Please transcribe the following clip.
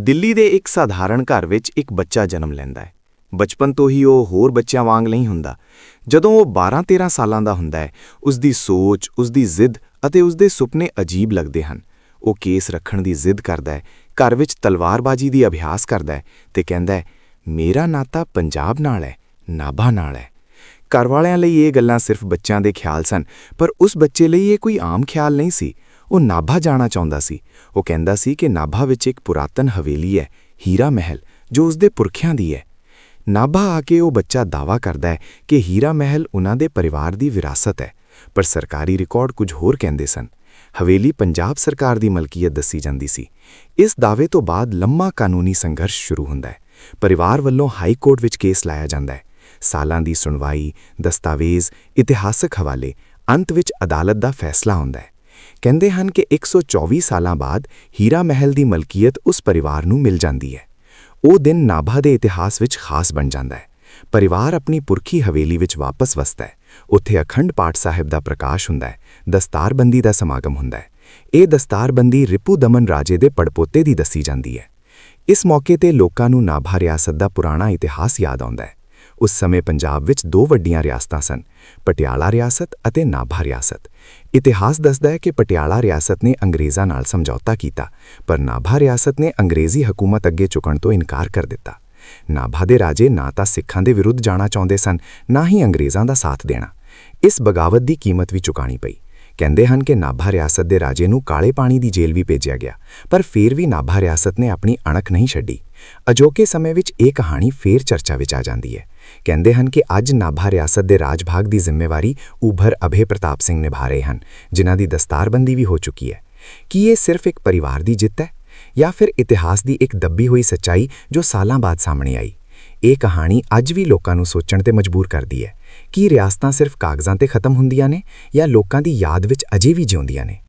ਦਿੱਲੀ ਦੇ ਇੱਕ ਸਾਧਾਰਣ ਘਰ ਵਿੱਚ ਇੱਕ ਬੱਚਾ ਜਨਮ ਲੈਂਦਾ ਹੈ। ਬਚਪਨ ਤੋਂ ਹੀ ਉਹ ਹੋਰ ਬੱਚਿਆਂ ਵਾਂਗ ਨਹੀਂ ਹੁੰਦਾ। ਜਦੋਂ ਉਹ 12-13 ਸਾਲਾਂ ਦਾ ਹੁੰਦਾ ਹੈ ਉਸ ਦੀ ਸੋਚ ਉਸ ਦੀ ਜ਼ਿੱਦ ਅਤੇ ਉਸ ਦੇ ਸੁਪਨੇ ਅਜੀਬ ਲੱਗਦੇ ਹਨ। ਉਹ ਕੇਸ ਰੱਖਣ ਦੀ ਜ਼ਿੱਦ ਕਰਦਾ ਹੈ, ਘਰ ਵਿੱਚ ਤਲਵਾਰਬਾਜ਼ੀ ਦੀ ਅਭਿਆਸ ਕਰਦਾ ਹੈ ਤੇ ਕਹਿੰਦਾ ਹੈ, ਮੇਰਾ ਨਾਤਾ ਪੰਜਾਬ ਨਾਲ ਹੈ, ਨਾਭਾ ਨਾਲ ਹੈ। ਘਰ ਵਾਲਿਆਂ ਲਈ ਇਹ ਗੱਲਾਂ ਸਿਰਫ ਬੱਚਿਆਂ ਦੇ ਖਿਆਲ ਸਨ, ਪਰ ਉਸ ਬੱਚੇ ਲਈ ਇਹ ਕੋਈ ਆਮ ਖਿਆਲ ਨਹੀਂ ਸੀ। ਉਹ ਨਾਭਾ ਜਾਣਾ ਚਾਹੁੰਦਾ ਸੀ। ਉਹ ਕਹਿੰਦਾ ਸੀ ਕਿ ਨਾਭਾ ਵਿੱਚ ਇੱਕ ਪੁਰਾਤਨ ਹਵੇਲੀ ਹੈ, ਹੀਰਾ ਮਹਿਲ, ਜੋ ਉਸਦੇ ਪੁਰਖਿਆਂ ਦੀ ਹੈ। ਨਾਭਾ ਆ ਕੇ ਉਹ ਬੱਚਾ ਦਾਵਾ ਕਰਦਾ ਹੈ ਕਿ ਹੀਰਾ ਮਹਿਲ ਉਹਨਾਂ ਦੇ ਪਰਿਵਾਰ ਦੀ ਵਿਰਾਸਤ ਹੈ, ਪਰ ਸਰਕਾਰੀ ਰਿਕਾਰਡ ਕੁਝ ਹੋਰ ਕਹਿੰਦੇ ਸਨ। ਹਵੇਲੀ ਪੰਜਾਬ ਸਰਕਾਰ ਦੀ ਮਲਕੀਅਤ ਦੱਸੀ ਜਾਂਦੀ ਸੀ। ਇਸ ਦਾਅਵੇ ਤੋਂ ਬਾਅਦ ਲੰਮਾ ਕਾਨੂੰਨੀ ਸੰਘਰਸ਼ ਸ਼ੁਰੂ ਹੁੰਦਾ ਹੈ। ਪਰਿਵਾਰ ਵੱਲੋਂ ਹਾਈ ਕੋਰਟ ਵਿੱਚ ਕੇਸ ਲਾਇਆ ਜਾਂਦਾ ਹੈ। ਸਾਲਾਂ ਦੀ ਸੁਣਵਾਈ, ਦਸਤਾਵੇਜ਼, ਇਤਿਹਾਸਕ ਹਵਾਲੇ, ਅੰਤ ਵਿੱਚ ਅਦਾਲਤ ਦਾ ਫੈਸਲਾ ਹੁੰਦਾ ਹੈ। ਕਹਿੰਦੇ ਹਨ ਕਿ 124 ਸਾਲਾਂ ਬਾਅਦ ਹੀਰਾ ਮਹਿਲ ਦੀ ਮਲਕੀਅਤ ਉਸ ਪਰਿਵਾਰ ਨੂੰ ਮਿਲ ਜਾਂਦੀ ਹੈ। ਉਹ ਦਿਨ ਨਾਭਾ ਦੇ ਇਤਿਹਾਸ ਵਿੱਚ ਖਾਸ ਬਣ ਜਾਂਦਾ ਹੈ। ਪਰਿਵਾਰ ਆਪਣੀ ਪੁਰਖੀ ਹਵੇਲੀ ਵਿੱਚ ਵਾਪਸ ਵਸਦਾ ਹੈ। ਉੱਥੇ ਅਖੰਡ ਪਾਠ ਸਾਹਿਬ ਦਾ ਪ੍ਰਕਾਸ਼ ਹੁੰਦਾ ਹੈ, ਦਸਤਾਰਬੰਦੀ ਦਾ ਸਮਾਗਮ ਹੁੰਦਾ ਹੈ। ਇਹ ਦਸਤਾਰਬੰਦੀ ਰਿਪੂ ਦਮਨ ਰਾਜੇ ਦੇ ਪੜਪੋਤੇ ਦੀ ਦੱਸੀ ਜਾਂਦੀ ਹੈ। ਇਸ ਮੌਕੇ ਤੇ ਲੋਕਾਂ ਨੂੰ ਨਾਭਾ ਰਿਆਸਤ ਦਾ ਪੁਰਾਣਾ ਇਤਿਹਾਸ ਯਾਦ ਆਉਂਦਾ ਹੈ। ਉਸ ਸਮੇਂ ਪੰਜਾਬ ਵਿੱਚ ਦੋ ਵੱਡੀਆਂ ਰਿਆਸਤਾਂ ਸਨ, ਪਟਿਆਲਾ ਰਿਆਸਤ ਅਤੇ ਨਾਭਾ ਰਿਆਸਤ। ਇਤਿਹਾਸ ਦੱਸਦਾ ਹੈ ਕਿ ਪਟਿਆਲਾ ਰਿਆਸਤ ਨੇ ਅੰਗਰੇਜ਼ਾਂ ਨਾਲ ਸਮਝੌਤਾ ਕੀਤਾ, ਪਰ ਨਾਭਾ ਰਿਆਸਤ ਨੇ ਅੰਗਰੇਜ਼ੀ ਹਕੂਮਤ ਅੱਗੇ ਝੁਕਣ ਤੋਂ ਇਨਕਾਰ ਕਰ ਦਿੱਤਾ। ਨਾਭਾ ਦੇ ਰਾਜੇ ਨਾ ਤਾਂ ਸਿੱਖਾਂ ਦੇ ਵਿਰੁੱਧ ਜਾਣਾ ਚਾਹੁੰਦੇ ਸਨ, ਨਾ ਹੀ ਅੰਗਰੇਜ਼ਾਂ ਦਾ ਸਾਥ ਦੇਣਾ। ਇਸ ਬਗਾਵਤ ਦੀ ਕੀਮਤ ਵੀ ਚੁਕਾਣੀ ਪਈ। ਕਹਿੰਦੇ ਹਨ ਕਿ ਨਾਭਾ ਰਿਆਸਤ ਦੇ ਰਾਜੇ ਨੂੰ ਕਾਲੇ ਪਾਣੀ ਦੀ ਜੇਲ੍ਹ ਵੀ ਭੇਜਿਆ ਗਿਆ, ਪਰ ਫਿਰ ਵੀ ਨਾਭਾ ਰਿਆਸਤ ਨੇ ਆਪਣੀ ਅਣਖ ਨਹੀਂ ਛੱਡੀ। ਅਜੋਕੇ ਸਮੇਂ ਵਿੱਚ ਇਹ ਕਹਾਣੀ ਫੇਰ ਚਰਚਾ ਵਿੱਚ ਆ ਜਾਂਦੀ ਹੈ। ਕਹਿੰਦੇ ਹਨ ਕਿ ਅੱਜ ਨਾਭਾ ਰਿਆਸਤ ਦੇ ਰਾਜ ਰਾਜਭਾਗ ਦੀ ਜ਼ਿੰਮੇਵਾਰੀ ਉਭਰ ਅਭੇ ਪ੍ਰਤਾਪ ਸਿੰਘ ਨਿਭਾ ਰਹੇ ਹਨ, ਜਿਨ੍ਹਾਂ ਦੀ ਦਸਤਾਰਬੰਦੀ ਵੀ ਹੋ ਚੁੱਕੀ ਹੈ। ਕੀ ਇਹ ਸਿਰਫ ਇੱਕ ਪਰਿਵਾਰ ਦੀ ਜਿੱਤ ਹੈ ਜਾਂ ਫਿਰ ਇਤਿਹਾਸ ਦੀ ਇੱਕ ਦੱਬੀ ਹੋਈ ਸੱਚਾਈ ਜੋ ਸਾਲਾਂ ਬਾਅਦ ਸਾਹਮਣੇ ਆਈ? ਇਹ ਕਹਾਣੀ ਅੱਜ ਵੀ ਲੋਕਾਂ ਨੂੰ ਸੋਚਣ ਤੇ ਮਜਬੂਰ ਕਰਦੀ ਹੈ। ਕਿ ਰਿਆਸਤਾਂ ਸਿਰਫ ਕਾਗਜ਼ਾਂ ਤੇ ਖਤਮ ਹੁੰਦੀਆਂ ਨੇ ਜਾਂ ਲੋਕਾਂ ਦੀ ਯਾਦ ਵਿੱਚ ਅਜੇ ਵੀ ਜਿਉਂਦੀਆਂ ਨੇ?